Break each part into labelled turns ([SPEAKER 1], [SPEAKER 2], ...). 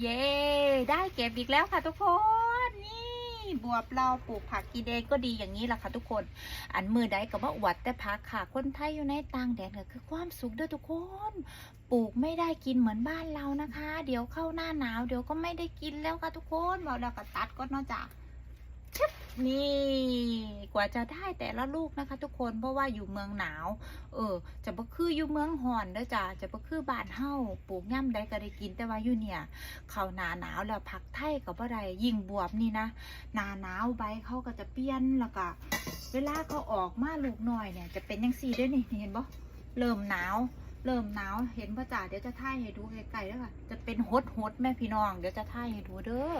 [SPEAKER 1] เย้ได้เก็บอีกแล้วค่ะทุกคนนี่บวบเราปลูกผักกีเดนก็ดีอย่างนี้แหละค่ะทุกคน อันมือใดก็ว่าอวดแต่ผักค่ะคนไทยอยู่ในต่างแดนก็คือความสุขเด้อทุกคน ปลูกไม่ได้กินเหมือนบ้านเรานะคะ เดี๋ยวเข้าหน้าหนาว เดี๋ยวก็ไม่ได้กินแล้วค่ะทุกคนบอกแล้วก็ตัดก็นอกจาก นี่กว่าจะได้แต่ละลูกนะคะ ทุกคนเพราะว่าอยู่เมืองหนาว เออ จะบ่คืออยู่เมืองห่อนเด้อจ้ะจะบ่คือบ้านเฮาปลูกย่ำใดก็ได้กินแต่ว่าอยู่เนี่ยเขาหนาหนาวแล้วผักไทยกับบ่ได้ยิ่งบวบนี่นะหนาหนาวใบเขาก็จะเปลี่ยนแล้วก็เวลาเขาออกมาลูกหน้อยเนี่ย จะเป็นยังซี่ด้วยนี่เห็นบ่เริ่มหนาว เริ่มหนาวเห็นป่ะจ๋าเดี๋ยวจะท่ายให้ดูไกลๆแล้วค่ะ จะเป็นฮดฮดๆแม่พี่น้อง เดี๋ยวจะท่ายให้ดูเด้อ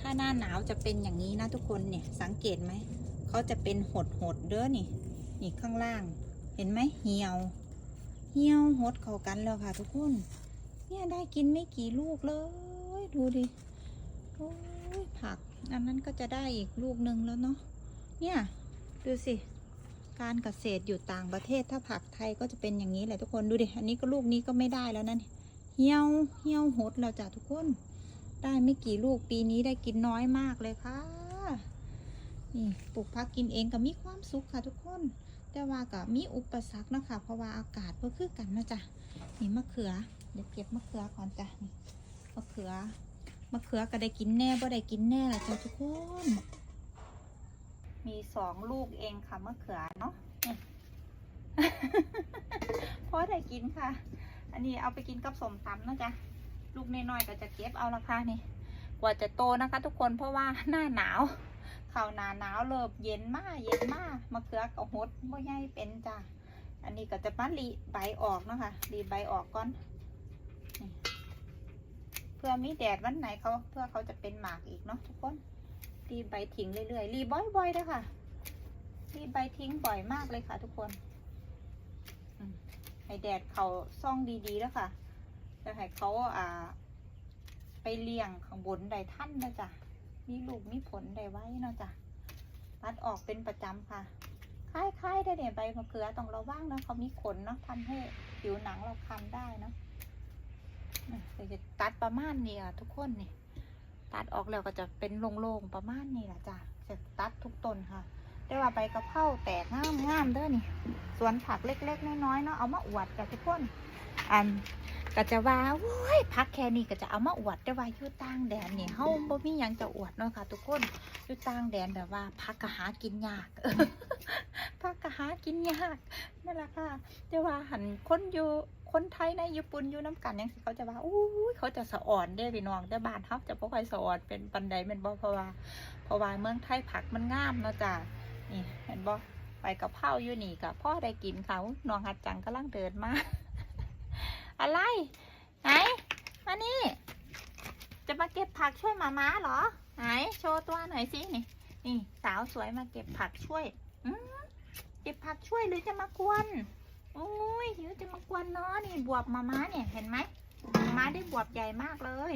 [SPEAKER 1] ถ้าหน้าหนาวจะเป็นอย่างนี้นะทุกคนเนี่ยสังเกตไหมเขาจะเป็นหดหดๆเด้อนี่นี่ข้างล่าง เห็นไหมเหี่ยว เหี่ยวหดเข้ากันแล้วค่ะ ทุกคนเนี่ยได้กินไม่กี่ลูกเลย ดูดิโอ้ยผัก อันนั้นก็จะได้อีกลูกหนึ่งแล้วเนาะเนี่ยดูสิ การเกษตรอยู่ต่างประเทศถ้าผักไทยก็จะเป็นอย่างนี้แหละทุกคนดูดิอันนี้ก็ลูกนี้ก็ไม่ได้แล้วนั่นเหี่ยวเหี่ยวหดแล้วจ้ะทุกคน ได้ไม่กี่ลูกปีนี้ได้กินน้อยมากเลยค่ะนี่ปลูกผักกินเองก็มีความสุขค่ะทุกคน แต่ว่าก็มีอุปสรรคนะคะเพราะว่าอากาศก็คือกันนะจ๊ะนี่มะเขือเดี๋ยวเก็บมะเขือก่อนจ้ะนี่มะเขือมะเขือก็ได้กินแน่บ่ได้กินแน่ละจ้ะทุกคน มีสองลูกเองค่ะมะเขือเนาะนี่พอได้กินค่ะ อันนี้เอาไปกินกับสมตำนะจ๊ะ ลูกน้อยๆก็จะเก็บเอาละค่ะนี่ กว่าจะโตนะคะ ทุกคนเพราะว่าหน้าหนาวเข้าหนาหนาวเริ่มเย็นมากเย็นมากมะเขือกับหดบ่ใหญ่เป็นจ้ะ อันนี้ก็จะมารีใบออกนะคะรีใบออกก่อนเพื่อมีแดดวันไหนเขาเพื่อเขาจะเป็นหมากอีกเนาะทุกคน รีใบทิ้งเรื่อยๆ รีบ่อยๆเลยค่ะ รีใบทิ้งบ่อยมากเลยค่ะทุกคนให้แดดเขาซ่องดีๆแล้วค่ะจะให้เขาอ่า ไปเลี้ยงข้างบนได้ท่านนะจ๊ะมีลูกมีผลได้ไว้เนาะจ้ะตัดออกเป็นประจำค่ะคล้ายๆได้เนี่ยใบมะเขือต้องระวังนะเขามีขนเนาะทำให้ผิวหนังเราคันได้เนาะเดี๋ยวจะตัดประมาณนี้อะทุกคนนี่ ตัดออกแล้วก็จะเป็นโล่งๆประมาณนี้แหละจ้ะจะตัดทุกต้นค่ะได้ว่าใบกระเพราแตกงามงามๆเด้อนี่สวนผักเล็กๆน้อยๆเนาะเอามาอวดกับทุกคนอันก็จะว่าโว้ยพักแค่นี้ก็จะเอามาอวดแต่ว่าอยู่ต่างแดนนี่เฮาบ่มีหยังจะอวดเนาะค่ะ ทุกคนอยู่ต่างแดนแบบว่าพักก็หากินยากพักก็หากินยากนั่นแหละค่ะแต่ว่าหันคนอยู่ คนไทยในญี่ปุ่นอยู่น้ำกันยังสิเขาจะว่าอู้เขาจะสะอ่อนเด้พี่น้องแต่บ้านเฮาจะบ่ค่อยสะอ่อนเป็นปันใดแม่นบ่เพราะว่าเพราะว่าเมืองไทยผักมันงามเนาะจ้ะนี่เห็นบ่ไปกับเผาอยู่นี่ก็พ่อได้กินเขาน้องหัดจังกำลังเดินมาอะไรไหนมานี่จะมาเก็บผักช่วยหมาม้าเหรอไหนโชว์ตัวหน่อยสินี่นี่สาวสวยมาเก็บผักช่วยอืเก็บผักช่วยหรือจะมากวน โอ้ยหิวจะมากวนเนาะนี่บวบมาม้าเนี่ยเห็นไหมมาม้าได้บวบใหญ่มากเลย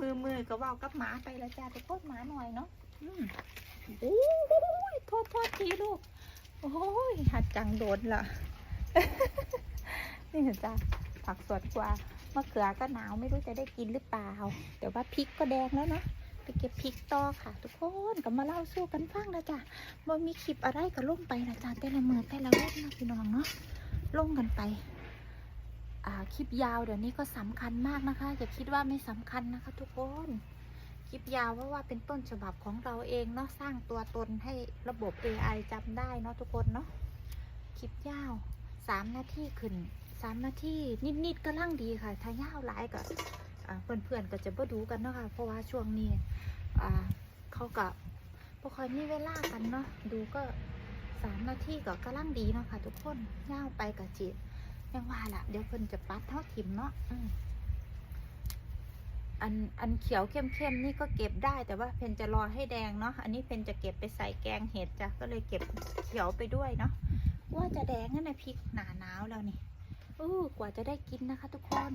[SPEAKER 1] มือมือก็ว่ากับหมาไปล้วจ้าไปโทษหมาหน่อยเนาะอืมโอ้ยโทษโทษทีลูกโอ้ยหัดจังโดนละนี่เห็นจ้ะผักสดกว่ามะเขือก็หนาวไม่รู้จะได้กินหรือเปล่า แต่ว่าพริกก็แดงแล้วนะ ไปเก็บพริกต่อค่ะ ทุกคนก็มาเล่าสู้กันฟังนะจ๊ะว่มีคลิปอะไรก็ลงไปนะจ๊ะแต่ละมือแต่ละเว็บนะพี่น้องเนาะลงกันไปคลิปยาวเดี๋ยวนี้ก็สำคัญมากนะคะอย่าคิดว่าไม่สำคัญนะคะ ทุกคนคลิปยาวเพราะว่าเป็นต้นฉบับของเราเองเนาะสร้างตัวตนให้ระบบ AI จำได้เนาะทุกคนเนาะคลิปยาวสามนาทีขึ้นสามนาทีนิดๆก็ล่างดีค่ะ ถ้ายาวหลายก็อ่า เพื่อนๆก็จะบ่ดูกันเนาะค่ะเพราะว่าช่วงนี้เขาก็บ่ค่อยมีเวลากันเนาะดูก็สามนาทีก็กำลังดีเนาะค่ะ ทุกคนย่าไปกับจียังว่าละเดี๋ยวเพิ่นจะปัดเท่าทิมเนาะอันอันเขียวเข้มๆนี่ก็เก็บได้แต่ว่าเพนจะรอให้แดงเนาะอันนี้เพนจะเก็บไปใส่แกงเห็ดจ้ะก็เลยเก็บเขียวไปด้วยเนาะว่าจะแดงนั่นนะพริกหนาหนาวแล้วนี่ อู้กว่าจะได้กินนะคะทุกคน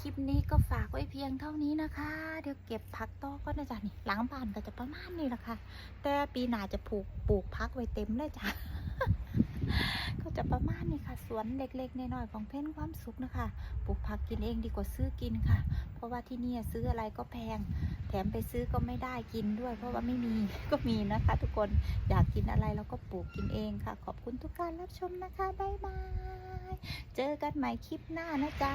[SPEAKER 1] คลิปนี้ก็ฝากไว้เพียงเท่านี้นะคะ เดี๋ยวเก็บผักต่อก็นะจ๊ะนี่หลังบ้านก็จะประมาณนี้แหละค่ะ แต่ปีหน้าจะปลูกปลูกพักไว้เต็มเลยจ้ะ ก็จะประมาณนี้ค่ะ สวนเล็กๆน้อยๆของเพ่นความสุขนะคะ ปลูกผักกินเองดีกว่าซื้อกินค่ะ เพราะว่าที่นี่ซื้ออะไรก็แพง แถมไปซื้อก็ไม่ได้กินด้วย เพราะว่าไม่มีก็มีนะคะ ทุกคน อยากกินอะไรเราก็ปลูกกินเองค่ะ ขอบคุณทุกการรับชมนะคะ บ๊ายบาย เจอกันใหม่คลิปหน้านะจ๊ะ